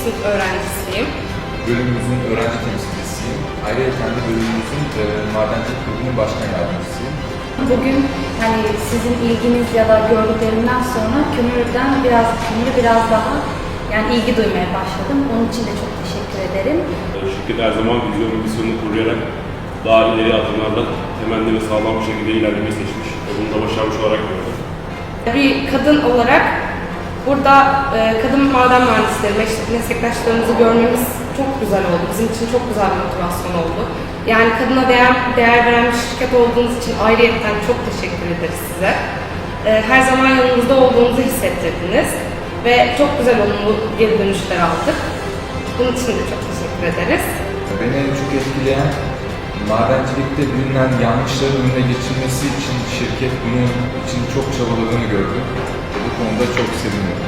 sınıf öğrencisiyim. Bölümümüzün öğrenci temsilcisiyim. Ayrıca de bölümümüzün e, madencilik kulübünün başkan yardımcısıyım. Bugün hani sizin ilginiz ya da gördüklerimden sonra kömürden biraz kömürü biraz daha yani ilgi duymaya başladım. Onun için de çok teşekkür ederim. Şirket her zaman vizyon misyonunu koruyarak daha ileri adımlarla temelli ve sağlam bir şekilde ilerlemeyi seçmiş. Bunu da başarmış olarak gördüm. Bir kadın olarak burada e, kadın maden mühendisleri, meslek- meslektaşlarımızı görmemiz çok güzel oldu. Bizim için çok güzel bir motivasyon oldu. Yani kadına değer, değer veren bir şirket olduğunuz için ayrıyetten çok teşekkür ederiz size. E, Her zaman yanımızda olduğunuzu hissettirdiniz. Ve çok güzel olumlu geri dönüşler aldık. Bunun için de çok teşekkür ederiz. Beni en çok etkileyen madencilikte bilinen yanlışların önüne geçilmesi için şirket bunun için çok çabaladığını gördüm. Bu konuda çok seviniyorum.